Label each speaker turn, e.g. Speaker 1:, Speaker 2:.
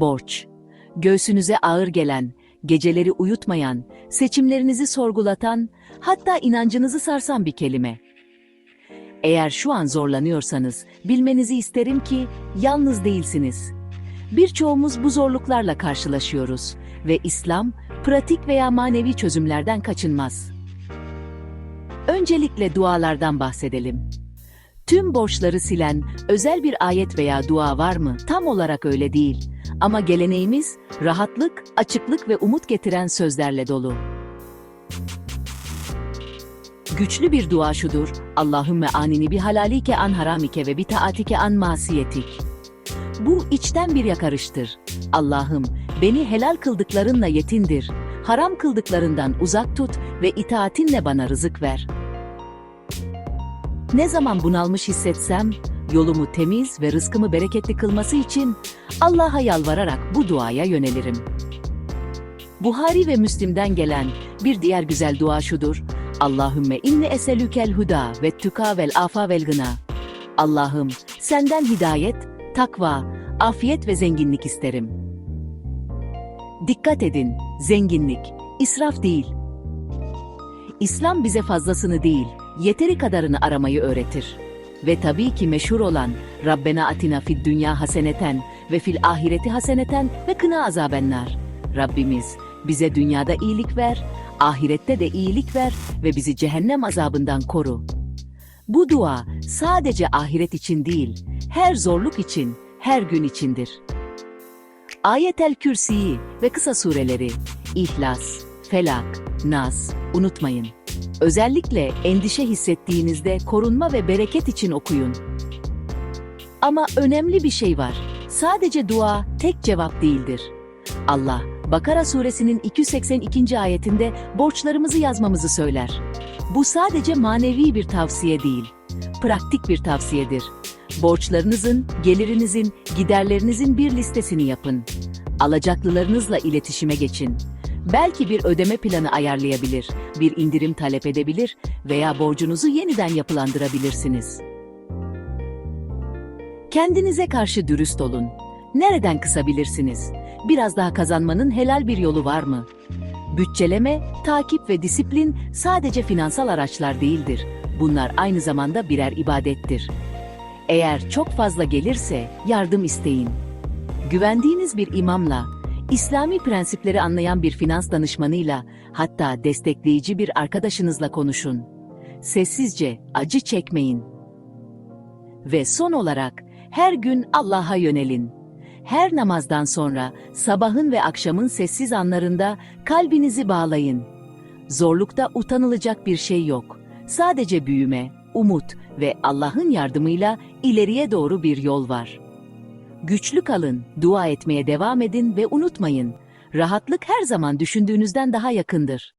Speaker 1: borç. Göğsünüze ağır gelen, geceleri uyutmayan, seçimlerinizi sorgulatan, hatta inancınızı sarsan bir kelime. Eğer şu an zorlanıyorsanız, bilmenizi isterim ki yalnız değilsiniz. Birçoğumuz bu zorluklarla karşılaşıyoruz ve İslam, pratik veya manevi çözümlerden kaçınmaz. Öncelikle dualardan bahsedelim. Tüm borçları silen özel bir ayet veya dua var mı? Tam olarak öyle değil. Ama geleneğimiz rahatlık, açıklık ve umut getiren sözlerle dolu. Güçlü bir dua şudur. Allahümme anini bi halalike an haramike ve bi taatike an masiyetik. Bu içten bir yakarıştır. Allah'ım beni helal kıldıklarınla yetindir. Haram kıldıklarından uzak tut ve itaatinle bana rızık ver. Ne zaman bunalmış hissetsem, yolumu temiz ve rızkımı bereketli kılması için Allah'a yalvararak bu duaya yönelirim. Buhari ve Müslim'den gelen bir diğer güzel dua şudur. Allahümme inni eselükel huda ve tüka vel afa vel gına. Allah'ım senden hidayet, takva, afiyet ve zenginlik isterim. Dikkat edin, zenginlik, israf değil. İslam bize fazlasını değil, yeteri kadarını aramayı öğretir. Ve tabii ki meşhur olan Rabbena atina fid dünya haseneten ve fil ahireti haseneten ve kına azabennar. Rabbimiz bize dünyada iyilik ver, ahirette de iyilik ver ve bizi cehennem azabından koru. Bu dua sadece ahiret için değil, her zorluk için, her gün içindir. Ayetel Kürsi'yi ve kısa sureleri İhlas, Felak, Nas unutmayın. Özellikle endişe hissettiğinizde korunma ve bereket için okuyun. Ama önemli bir şey var. Sadece dua tek cevap değildir. Allah, Bakara suresinin 282. ayetinde borçlarımızı yazmamızı söyler. Bu sadece manevi bir tavsiye değil, pratik bir tavsiyedir. Borçlarınızın, gelirinizin, giderlerinizin bir listesini yapın. Alacaklılarınızla iletişime geçin. Belki bir ödeme planı ayarlayabilir, bir indirim talep edebilir veya borcunuzu yeniden yapılandırabilirsiniz. Kendinize karşı dürüst olun. Nereden kısabilirsiniz? Biraz daha kazanmanın helal bir yolu var mı? Bütçeleme, takip ve disiplin sadece finansal araçlar değildir. Bunlar aynı zamanda birer ibadettir. Eğer çok fazla gelirse yardım isteyin. Güvendiğiniz bir imamla, İslami prensipleri anlayan bir finans danışmanıyla, hatta destekleyici bir arkadaşınızla konuşun. Sessizce acı çekmeyin. Ve son olarak her gün Allah'a yönelin. Her namazdan sonra sabahın ve akşamın sessiz anlarında kalbinizi bağlayın. Zorlukta utanılacak bir şey yok. Sadece büyüme, umut ve Allah'ın yardımıyla ileriye doğru bir yol var. Güçlü kalın, dua etmeye devam edin ve unutmayın. Rahatlık her zaman düşündüğünüzden daha yakındır.